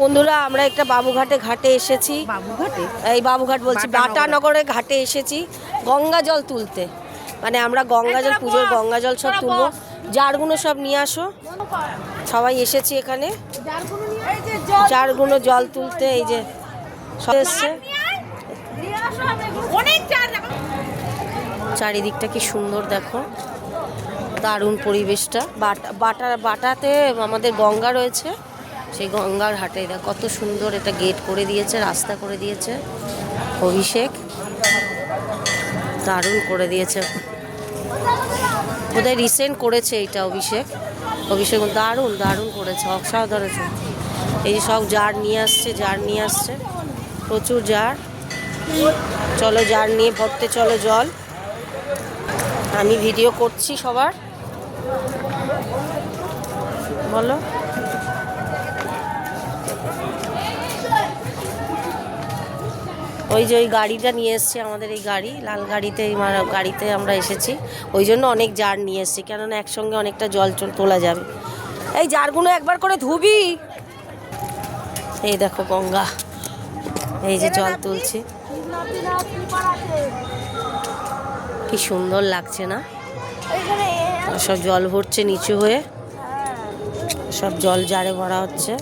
বন্ধুরা আমরা একটা বাবুঘাটে ঘাটে এসেছি। বাবুঘাটে? এই বাবুঘাট বলছি বাটা বাটানগরে ঘাটে এসেছি গঙ্গা জল তুলতে। মানে আমরা গঙ্গা জল পুজোর গঙ্গা জল সব তুলবো। জারগুলো সব নিয়ে আসো। সবাই এসেছি এখানে। জারগুলো জল তুলতে এই যে সব এসছে। চারিদিকটা কি সুন্দর দেখো। দারুণ পরিবেশটা। বাটা বাটা বাটাতে আমাদের গঙ্গা রয়েছে। সেই গঙ্গার হাটে কত সুন্দর এটা গেট করে দিয়েছে, রাস্তা করে দিয়েছে, অভিষেক দারুণ করে দিয়েছে। বোধহয় রিসেন্ট করেছে এইটা অভিষেক। অভিষেক দারুণ দারুণ করেছে, অসাধারণ এই যে সব জার নিয়ে আসছে জার নিয়ে আসছে। প্রচুর জার চলো জার নিয়ে ভরতে চলো জল। আমি ভিডিও করছি সবার। বলো। ওই যে ওই গাড়িটা নিয়ে এসছে আমাদের এই গাড়ি, লাল গাড়িতে মারা- গাড়িতে আমরা এসেছি। ওই জন্য অনেক জার নিয়ে এসেছি, কেননা একসঙ্গে অনেকটা জল তোলা যাবে। এই জারগুলো একবার করে ধুবি। এই দেখো গঙ্গা, এই যে জল তুলছি। কি সুন্দর লাগছে না? সব জল ভরছে নিচু হয়ে। সব জল জারে ভরা হচ্ছে।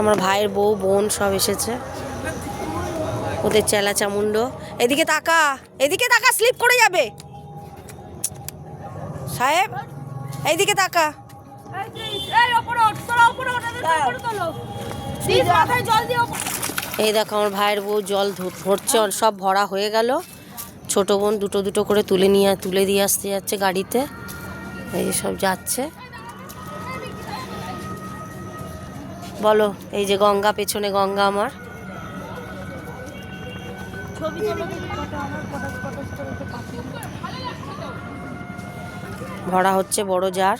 আমার ভাইয়ের বউ, বোন সব এসেছে। ওদের চেলা চামুন্ড এদিকে তাকা এদিকে তাকা, স্লিপ করে যাবে। সাহেব, এইদিকে তাকা। এই দেখো, আমার ভাইয়ের বউ জল ভরছে সব ভরা হয়ে গেল। ছোট বোন দুটো দুটো করে তুলে নিয়ে, তুলে দিয়ে আসতে যাচ্ছে গাড়িতে। এই সব যাচ্ছে। বলো এই যে গঙ্গা পেছনে গঙ্গা আমার। ভরা হচ্ছে বড় জার।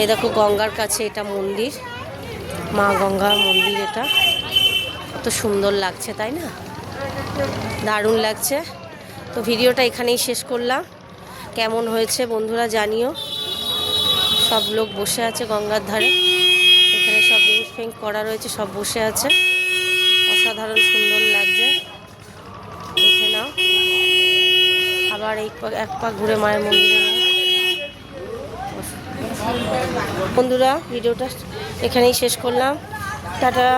এই দেখো গঙ্গার কাছে এটা মন্দির। মা গঙ্গার মন্দির এটা। কত সুন্দর লাগছে, তাই না? দারুণ লাগছে। তো ভিডিওটা এখানেই শেষ করলাম। কেমন হয়েছে বন্ধুরা জানিও। সব লোক বসে আছে গঙ্গার ধারে। এখানে সব ড্রিঙ্ক ফিঙ্ক করা রয়েছে, সব বসে আছে। অসাধারণ সুন্দর লাগছে। দেখে নাও। আবার এই এক পা ঘুরে মায়ের মন্দিরে যাব। বন্ধুরা ভিডিওটা এখানেই শেষ করলাম। টাটা।